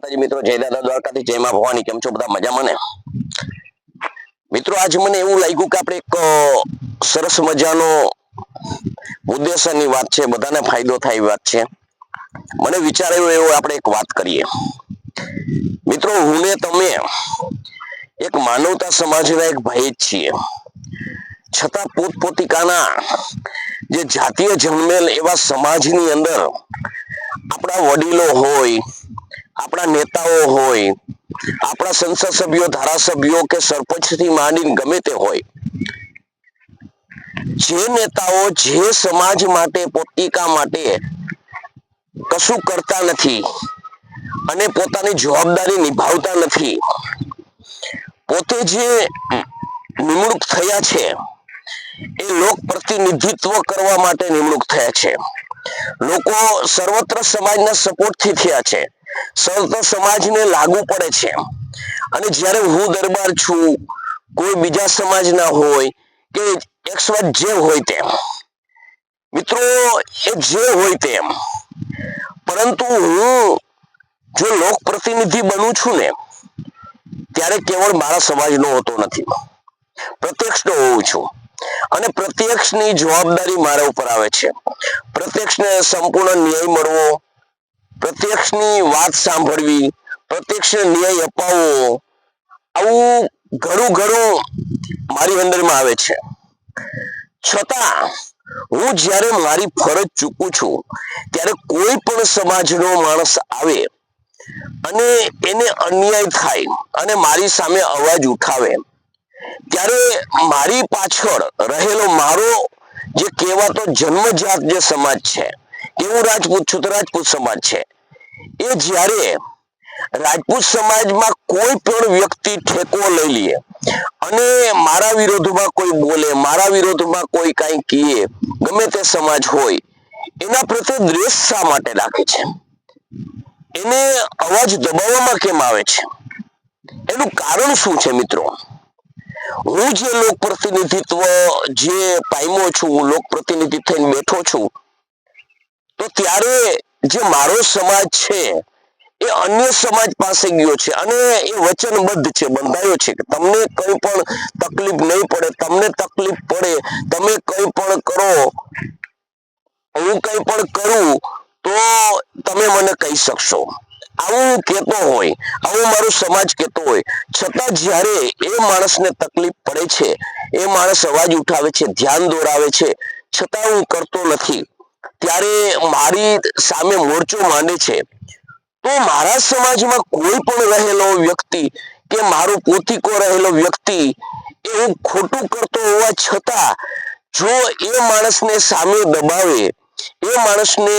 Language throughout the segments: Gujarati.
માતાજી, મિત્રો, જય દાદા દ્વારકાથી જય માં ભવાની, કેમ છો બધા? મજામાં ને? મિત્રો, આજે મને એવું લાગ્યું કે આપણે એક સરસ મજાનો ઉદ્દેશની વાત છે, બધાને ફાયદો થાય વાત છે. મને વિચાર એવો, આપણે એક વાત કરીએ. મિત્રો, હું ને તમે એક માનવતા સમાજના એક ભાઈ જ છીએ. છતાં પોતપોતિકાના જે જાતીય જન્મેલ એવા સમાજની અંદર આપણા વડીલો હોય આપણા નેતાઓ હોય, આપણા સંસદ સભ્યો ધારાસભ્યો કે સરપંચથી માંડીને ગમે તે હોય, જે નેતાઓ જે સમાજ માટે, પોતિકા માટે કશું કરતા નથી અને પોતાની જવાબદારી નિભાવતા નથી, પોતે જે નિમણૂક થયા છે, એ લોક પ્રતિનિધિત્વ કરવા માટે નિમણૂક થયા છે. લોકો સર્વત્ર સમાજના સપોર્ટથી થયા છે. સર્વત્ર સમાજને લાગુ પડે છે અને જ્યારે હું દરબાર છું, કોઈ બીજા સમાજના હોય કે એક્સવાટ જે હોય તેમ. મિત્રો, એ જે હોય તેમ. પરંતુ હું જો લોક પ્રતિનિધિ બનું છું ને, ત્યારે કેવળ મારા સમાજનો હોતો નથી. પ્રત્યક્ષનો હોઉં છું. અને પ્રત્યક્ષની જવાબદારી મારા ઉપર આવે છે. પ્રત્યક્ષને સંપૂર્ણ ન્યાય મળવો પ્રત્યક્ષની વાત સાંભળવી, પ્રત્યક્ષને ન્યાય અપાવવો, આવું ઘણું ઘણું મારી અંદરમાં આવે છે. છતાં, હું જ્યારે મારી ફરજ ચૂકું છું, ત્યારે કોઈ પણ સમાજનો માણસ આવે અને એને અન્યાય થાય અને મારી સામે અવાજ ઉઠાવે, ત્યારે મારી પાછળ રહેલો મારો જે કહેવાતો જન્મજાત જે સમાજ છે હું રાજપૂત છું તો રાજપૂત સમાજ છે. એ જ્યારે રાજપૂત સમાજમાં કોઈ પણ વ્યક્તિ ઠેકો લઈ લે અને મારા વિરોધમાં કોઈ બોલે, મારા વિરોધમાં કોઈ કાંઈ કહે, ગમે તે સમાજ હોય, એના પ્રત્યે દ્વેષ શા માટે રાખે છે? એને અવાજ દબાવવામાં કેમ આવે છે? એનું કારણ શું છે મિત્રો? હું જે લોક પ્રતિનિધિત્વ જે પામ્યો છું લોક પ્રતિનિધિ થઈને બેઠો છું તો ત્યારે જે મારો સમાજ છે, એ અન્ય સમાજ પાસે ગયો છે અને એ વચનબદ્ધ છે, બંધાયો છે કે તમને કઈ પણ તકલીફ નહીં પડે, તમને તકલીફ પડે, તમે કઈ પણ કરો, હું કઈ પણ કરું, તો તમે મને કહી શકશો. આવું કહેતો હોય, આવું મારો સમાજ કહેતો હોય, છતાં જ્યારે એ માણસને તકલીફ પડે છે, એ માણસ અવાજ ઉઠાવે છે, ધ્યાન દોરાવે છે, છતાં હું કરતો નથી. ત્યારે મારી સામે મોરચો માંડે છે. તો મારા સમાજમાં કોઈ પણ રહેલો વ્યક્તિ કે મારો પોતીકો રહેલો વ્યક્તિ એ હું ખોટું કરતો હોવા છતાં જો એ માણસને સામે દબાવે, એ માણસને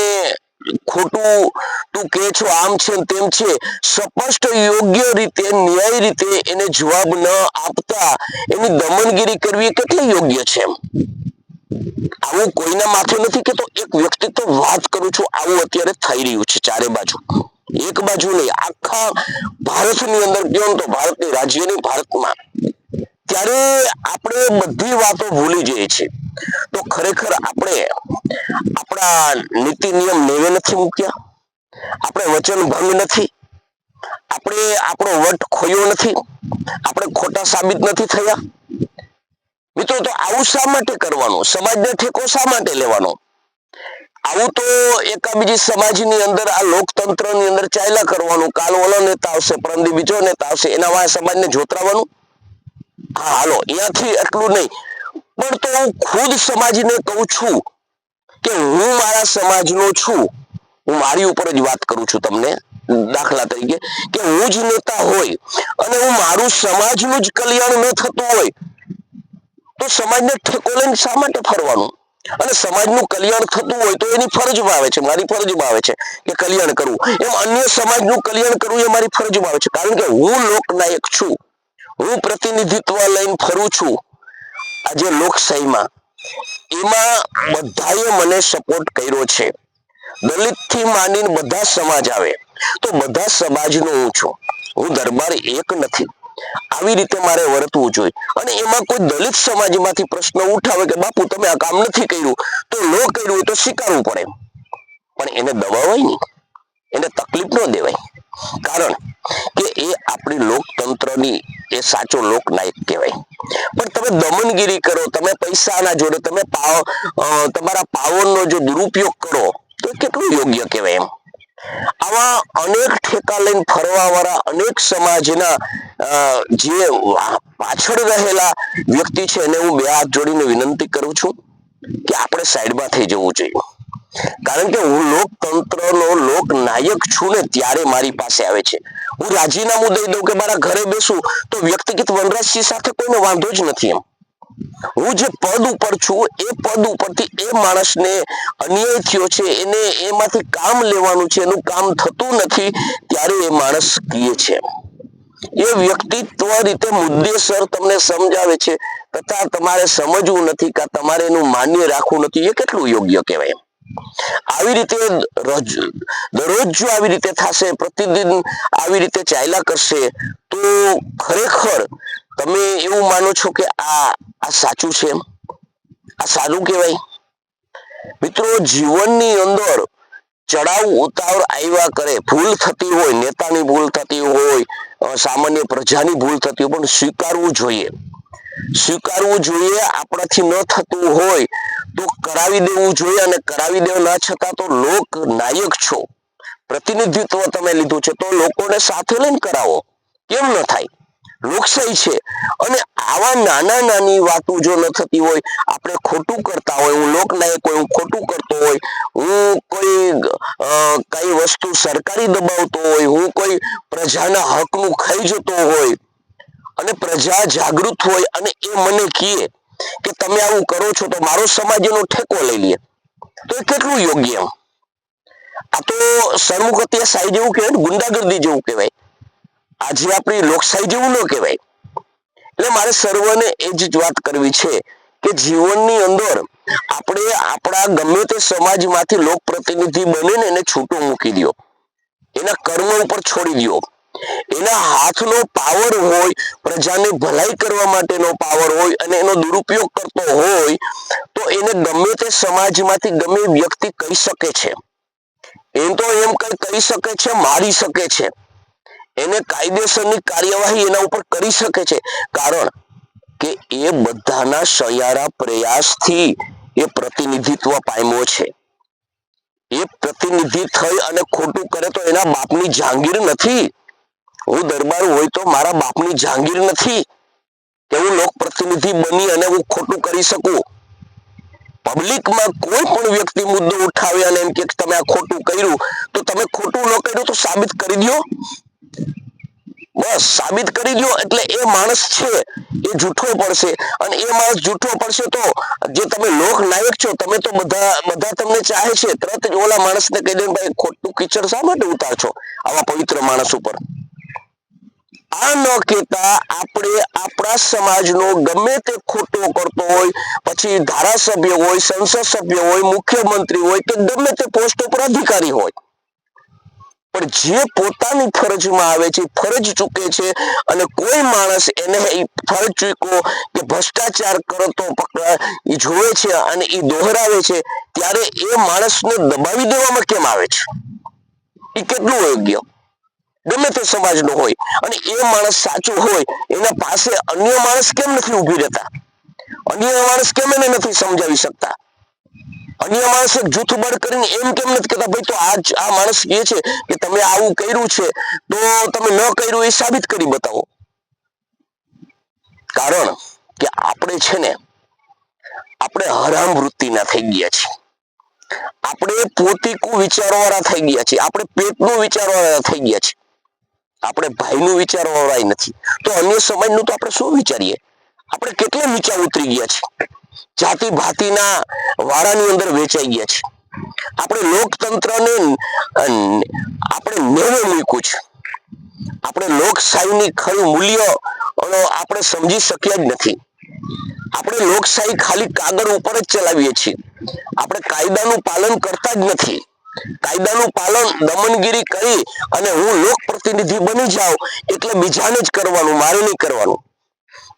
ખોટું તું કે છો આમ છે તેમ છે, સ્પષ્ટ યોગ્ય રીતે, ન્યાય રીતે એને જવાબ ન આપતા એની દમનગીરી કરવી કેટલી યોગ્ય છે આવું કોઈના માથે નથી કેતો, એક વ્યક્તિત્વ વાત કરું છું, આવું અત્યારે થઈ રહ્યું છે ચારે બાજુ. એક બાજુ નહીં, આખા ભારતની અંદર કેમ તો ભારતની રાજ્યની ભારતમાં. ત્યારે આપણે બધી વાતો ભૂલી જઈએ છીએ. તો ખરેખર આપણે આપણા નીતિ નિયમ નેવે નથી મૂક્યા? આપણે વચન ભંગ નથી? આપણે આપણો વટ ખોયો નથી? આપણે ખોટા સાબિત નથી થયા? મિત્રો, તો આવું શા માટે કરવાનું? સમાજને ઠેકો શા માટે લેવાનો? આવું તો એકા બીજી સમાજની અંદર, આ લોકતંત્રની અંદર ચાલ્યા કરવાનું. કાલ ઓલો નેતા આવશે, પરમદી બીજો નેતા આવશે, એના વાળા સમાજને જોતરાવાનું? હા, હાલો, અહીંયાથી એટલું નહીં. પણ તો હું ખુદ સમાજને કહું છું કે હું મારા સમાજનો છું. હું મારી ઉપર જ વાત કરું છું તમને, દાખલા તરીકે, કે હું જ નેતા હોય અને હું મારું સમાજનું જ કલ્યાણ ન થતું હોય તો સમાજને ઠેકો લઈને શા માટે ફરવાનું? અને સમાજનું કલ્યાણ થતું હોય તો એની ફરજ આવે છે, મારી ફરજ આવે છે કે કલ્યાણ કરવું એમ અન્ય સમાજનું કલ્યાણ કરવું એ મારી ફરજ આવે છે. કારણ કે હું લોકનાયક છું. હું પ્રતિનિધિત્વ લઈને ફરું છું આજે લોકશાહીમાં. એમાં બધાએ મને સપોર્ટ કર્યો છે. દલિતથી માંડીને બધા સમાજ આવે. તો બધા સમાજનો હું છું. હું દરબાર એક નથી. આવી રીતે મારે વર્તવું જોઈએ. અને એમાં કોઈ દલિત સમાજમાંથી પ્રશ્ન ઉઠાવે કે બાપુ તમે આ કામ નથી કર્યું, તો ન કર્યું તો સ્વીકારવું પડે. પણ એને દબાવાય નહીં. એને તકલીફ ન દેવાય. કારણ કે એ આપણી લોકતંત્રની, એ સાચો લોકનાયક કહેવાય. પણ તમે દમનગીરી કરો, તમે પૈસાના જોડે, તમે પાવ તમારા પાવરનો જો દુરુપયોગ કરો, તો કેટલું યોગ્ય કહેવાય એમ. આવા અનેક ઠેકા લઈને ફરવા વાળા અનેક સમાજના જે પાછળ રહેલા વ્યક્તિ છે એને હું બે હાથ જોડીને વિનંતી કરું છું કે આપણે સાઈડમાં થઈ જવું જોઈએ. કારણ કે હું લોકતંત્રનો લોકનાયક છું ને ત્યારે મારી પાસે આવે છે. હું રાજીનામું દઈ દઉં કે મારા ઘરે બેસું તો વ્યક્તિગત વનરાજસિંહ સાથે કોઈનો વાંધો જ નથી એમ. હું જે પદ ઉપર છું એ પદ ઉપરથી એ માણસને અન્યાય થયો છે, એને એમાંથી કામ લેવાનું છે, એનું કામ થતું નથી, ત્યારે એ માણસ કીએ છે એ વ્યક્તિત્વ રીતે મુદ્દેસર તમને સમજાવે છે. તથા તમારે સમજવું નથી કે તમારે એનું માન્ય રાખવું નથી. એ કેટલું યોગ્ય કહેવાય આવી રીતે દરરોજ જો આવી રીતે થશે, પ્રતિદિન આવી રીતે ચાલ્યા કરશે, તો ખરેખર તમે એવું માનો છો કે આ આ સાચું છે આ સારું કહેવાય? મિત્રો, જીવનની અંદર ચડાવ ઉતાર આવ્યા કરે. ભૂલ થતી હોય, નેતાની ભૂલ થતી હોય સામાન્ય પ્રજાની ભૂલ થતી હોય, પણ સ્વીકારવું જોઈએ. સ્વીકારવું જોઈએ, આપણાથી ન થતું હોય, તો કરાવી દેવું જોઈએ અને કરાવી દેવા ના છતાં તો લોક નાયક છો. પ્રતિનિધિત્વ તમે લીધું છે, તો લોકોને સાથે લઈને કરાવો. કેમ ન થાય? લોકશાહી છે. અને આવા નાના નાની વાતો જો ન થતી હોય, આપણે ખોટું કરતા હોય, હું લોકનાયક હોય, હું ખોટું કરતો હોય, હું કોઈ કઈ વસ્તુ સરકારી દબાવતો હોય, હું કોઈ પ્રજાના હકનું ખાઈ જતો હોય, અને પ્રજા જાગૃત હોય, અને એ મને કહે કે તમે આવું કરો છો તો મારો સમાજ એનો ઠેકો લઈ લે. તો એ કેટલું યોગ્ય આ તો સરમુખ સાઈ જેવું કહેવાય ગુંડાગર્દી જેવું કહેવાય. આજે આપણી લોકશાહી જેવું ન કહેવાય. એટલે મારે સર્વને એ જ વાત કરવી છે કે જીવનની અંદર આપણે આપણા ગમે તે સમાજમાંથી લોકપ્રતિનિધિ બને ને એને છૂટો મૂકી દો એના કર્મ ઉપર છોડી દો એના હાથનો પાવર હોય, પ્રજાને ભલાઈ કરવા માટેનો પાવર હોય અને એનો દુરુપયોગ કરતો હોય, તો એને ગમે તે સમાજમાંથી ગમે વ્યક્તિ કહી શકે છે. એમ તો એમ કઈ કહી શકે છે, મારી શકે છે. એને કાયદેસરની કાર્યવાહી એના ઉપર કરી શકે છે. કારણ કે એ બધાના સયારા પ્રયાસથી એ પ્રતિનિધિત્વ પામ્યો છે. એ પ્રતિનિધિ થઈ અને ખોટું કરે તો એના બાપની જાંગીર નથી. હું દરબાર હોય તો મારા બાપની જાંગીર નથી. કે હું લોક પ્રતિનિધિ બની અને હું ખોટું કરી શકું. પબ્લિકમાં કોઈ પણ વ્યક્તિ મુદ્દો ઉઠાવે અને એમ કે તમે આ ખોટું કર્યું, તો તમે ખોટું ન કર્યું તો સાબિત કરી દો બસ, સાબિત કરી દો એટલે એ માણસ છે, એ જૂઠો પડશે. અને એ માણસ જૂઠો પડશે તો, જે તમે લોક છો, તમે તો બધા બધા તમને ચાહે છે, તરત જ ઓલા માણસને કહી દે, ભાઈ, ખોટું કિચડ શા માટે ઉતાર છો, આવા પવિત્ર માણસ ઉપર? આ ન કહેતા આપણે આપણા સમાજનો ગમે તે ખોટો કરતો હોય, પછી ધારાસભ્ય હોય, સંસદ સભ્ય હોય, મુખ્યમંત્રી હોય, કે ગમે તે પોસ્ટ ઉપર અધિકારી હોય પણ જે પોતાની ફરજમાં આવે છે, ફરજ ચૂકે છે અને કોઈ માણસ એને ફરજ ચૂક્યો કે ભ્રષ્ટાચાર કરતો એ જોવે છે અને એ દોહરાવે છે, ત્યારે એ માણસને દબાવી દેવામાં કેમ આવે છે? એ કેટલું યોગ્ય? ગમે તે સમાજનો હોય અને એ માણસ સાચો હોય, એના પાસે અન્ય માણસ કેમ નથી ઊભી રહેતા? અન્ય માણસ કેમ એને નથી સમજાવી શકતા? અન્ય માણસ જૂથ બળ કરીને એમ કેમ નથી કહેતા? ભાઈ તો આ આ માણસ કહે છે કે તમે આવું કર્યું છે, તો તમે ન કર્યું એ સાબિત કરી બતાવો. કારણ કે આપણે છે ને, આપણે હરામ વૃત્તિના થઈ ગયા છીએ. આપણે પોતીકું વિચારવાળા થઈ ગયા છીએ. આપણે પેટનું વિચારવાળા થઈ ગયા છીએ. આપણે ભાઈનું વિચારવાળા નથી. તો અન્ય સમાજનું તો આપણે શું વિચારીએ? આપણે કેટલા નીચા ઉતરી ગયા છીએ? જાતિ ભાતિના વાળાની અંદર વેચાઈ ગયા છે. આપણે લોકતંત્રને આપણે નેવે મૂક્યું છે. આપણે લોકશાહીની ખરું મૂલ્ય આપણે સમજી શક્યા જ નથી. આપણે લોકશાહી ખાલી કાગળ ઉપર જ ચલાવીએ છીએ. આપણે કાયદાનું પાલન કરતા જ નથી. કાયદાનું પાલન દમનગીરી કરી અને હું લોક પ્રતિનિધિ બની જાઉં એટલે બીજાને જ કરવાનું, મારે નહીં કરવાનું.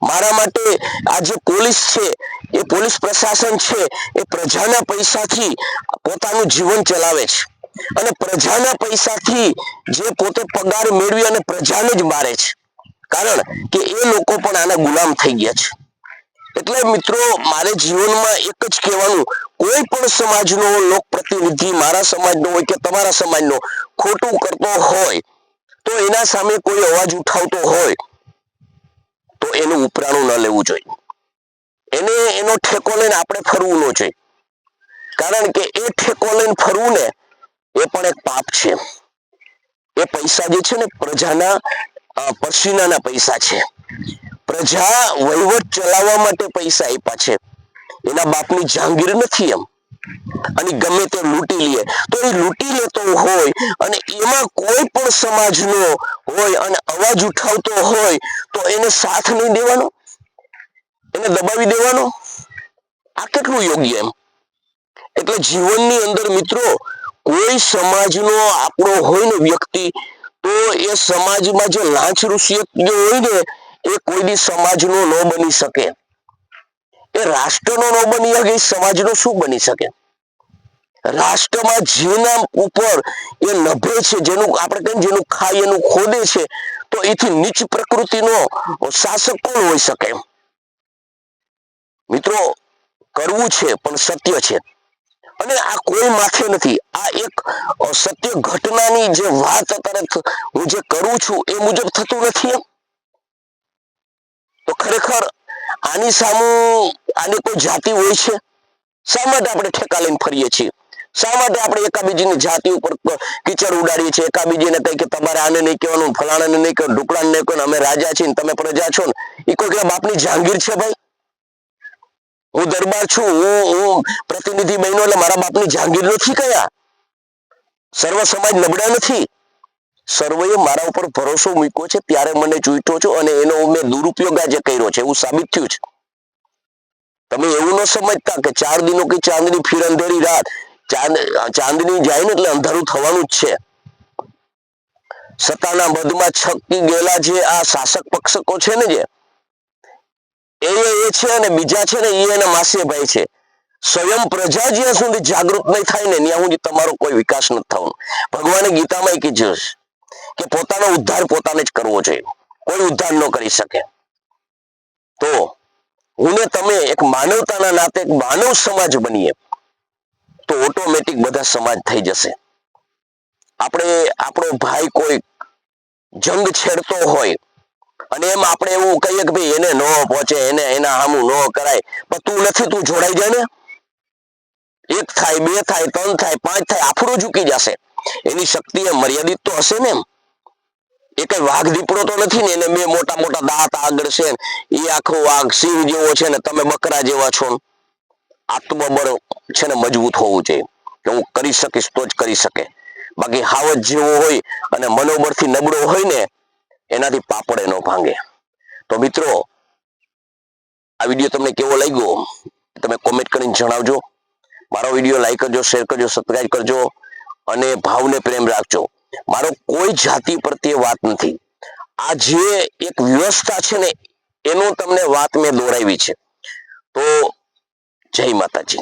મારા માટે આ જે પોલીસ છે, એ પોલીસ પ્રશાસન છે, એ પ્રજાના પૈસાથી પોતાનું જીવન ચલાવે છે. અને પ્રજાના પૈસાથી જે પોતે પગાર મેળવી અને પ્રજાને જ મારે છે. કારણ કે એ લોકો પણ આના ગુલામ થઈ ગયા છે. એટલે મિત્રો, મારે જીવનમાં એક જ કહેવાનું, કોઈ પણ સમાજનો લોક પ્રતિનિધિ મારા સમાજનો હોય કે તમારા સમાજનો, ખોટું કરતો હોય, તો એના સામે કોઈ અવાજ ઉઠાવતો હોય તો એનું ઉપરાણું ન લેવું જોઈએ. એને એનો ઠેકો લઈને આપણે ફરવું ન જોઈએ. કારણ કે એ ઠેકો લઈને ફરવું ને એ પણ એક પાપ છે. એ પૈસા જે છે ને પ્રજાના પસીનાના પૈસા છે. પ્રજા વહીવટ ચલાવવા માટે પૈસા આપ્યા છે. એના બાપની જાંગીર નથી એમ. અને ગમે તે લૂંટી લે. તો એ લૂંટી લેતો હોય અને એમાં કોઈ પણ સમાજનો હોય અને અવાજ ઉઠાવતો હોય, તો એને સાથ નહીં દેવાનો? એને દબાવી દેવાનો? આ કેટલું યોગ્ય એમ? એટલે જીવનની અંદર મિત્રો, કોઈ સમાજનો આપણો હોય ને વ્યક્તિ, તો એ સમાજમાં જે લાંચ રૂસિયત હોય ને, એ કોઈ બી સમાજનો ન બની શકે. એ રાષ્ટ્રનો ન બની શકે સમાજનો શું બની શકે? રાષ્ટ્રમાં જેના ઉપર એ નભે છે, જેનું આપણે કહીએ જેનું ખાય એનું ખોદે છે, તો એથી નીચ પ્રકૃતિનો શાસક કોણ હોઈ શકે? મિત્રો, કરવું છે, પણ સત્ય છે. અને આ કોઈ માથે નથી. આ એક સત્ય ઘટનાની જે વાત અત્યારે હું જે કરું છું, એ મુજબ થતું નથી એમ? તો ખરેખર આની સામું આની કોઈ જાતિ હોય છે? શા માટે આપણે ઠેકા લઈને ફરીએ છીએ? શા માટે આપણે એકાબીજીની જાતિ ઉપર કિચડ ઉડાડીએ છીએ? એકાબીજીને કહીએ કે તમારે આને નહીં કહેવાનું, ફલાણાને નહીં કહેવાનું, ઢુકડાને નહીં કહેવાનું, અમે રાજા છીએ તમે પ્રજા છો ને. એ કોઈ બાપની જહાંગીર છે ભાઈ? હું દરબાર છું, હું હું પ્રતિનિધિ બહેનો એટલે મારા બાપની જહાંગીર નથી કયા? સર્વ સમાજ નબળા નથી? સર્વએ મારા ઉપર ભરોસો મૂક્યો છે, ત્યારે મને ચૂંટ્યો છો અને એનો મેં દુરુપયોગ આજે કર્યો છે, એવું સાબિત થયું છે. તમે એવું ન સમજતા કે ચાર દિનો કે ચાંદની ફીર અંધેરી રાત, ચાંદ ચાંદની જાય ને એટલે અંધારું થવાનું જ છે. સત્તાના બધમાં છકી ગયેલા જે આ શાસક પક્ષકો છે ને જે, એ એ છે અને બીજા છે ને એ એના માસીભાઈ છે. સ્વયં પ્રજા જ્યાં સુધી જાગૃત નહીં થાય ને, ત્યાં સુધી તમારો કોઈ વિકાસ નથી થવાનો. ભગવાને ગીતામાં કીધું છે. કે પોતાનો ઉદ્ધાર પોતાને જ કરવો જોઈએ કોઈ ઉદ્ધાર ન કરી શકે. તો હું ને તમે એક માનવતાના નાતે એક માનવ સમાજ બનીએ, તો ઓટોમેટિક બધા સમાજ થઈ જશે. આપણે, આપણો ભાઈ કોઈ જંગ છેડતો હોય, અને એમ આપણે એવું કહીએ કે ભાઈ એને ન પહોંચે, એને એના આમું ન કરાય, પણ તું નથી, તું જોડાઈ જાય ને? એક થાય, બે થાય, ત્રણ થાય, પાંચ થાય, આફડો ઝૂકી જશે. એની શક્તિ એ મર્યાદિત તો હશે ને એમ? એ કઈ વાઘ દીપડો તો નથી ને, એને બે મોટા મોટા દાંત આગળ છે એ આખો વાઘ સિંહ જેવો છે ને, તમે બકરા જેવા છો આત્મબળ છે ને મજબૂત હોવું જોઈએ. કે હું કરી શકીશ તો જ કરી શકે. બાકી હાવજ જેવો હોય અને મનોબળથી નબળો હોય ને, એનાથી પાપડ એનો ભાંગે. તો મિત્રો, આ વીડિયો તમને કેવો લાગ્યો? તમે કોમેન્ટ કરીને જણાવજો. મારો વીડિયો લાઈક કરજો શેર કરજો સબસ્ક્રાઈબ કરજો અને ભાવને પ્રેમ રાખજો. મારો કોઈ જાતિ પ્રત્યે વાત નથી. આ જે એક વ્યવસ્થા છે ને, એનું તમને વાત મેં દોરાવી છે. તો જય માતાજી.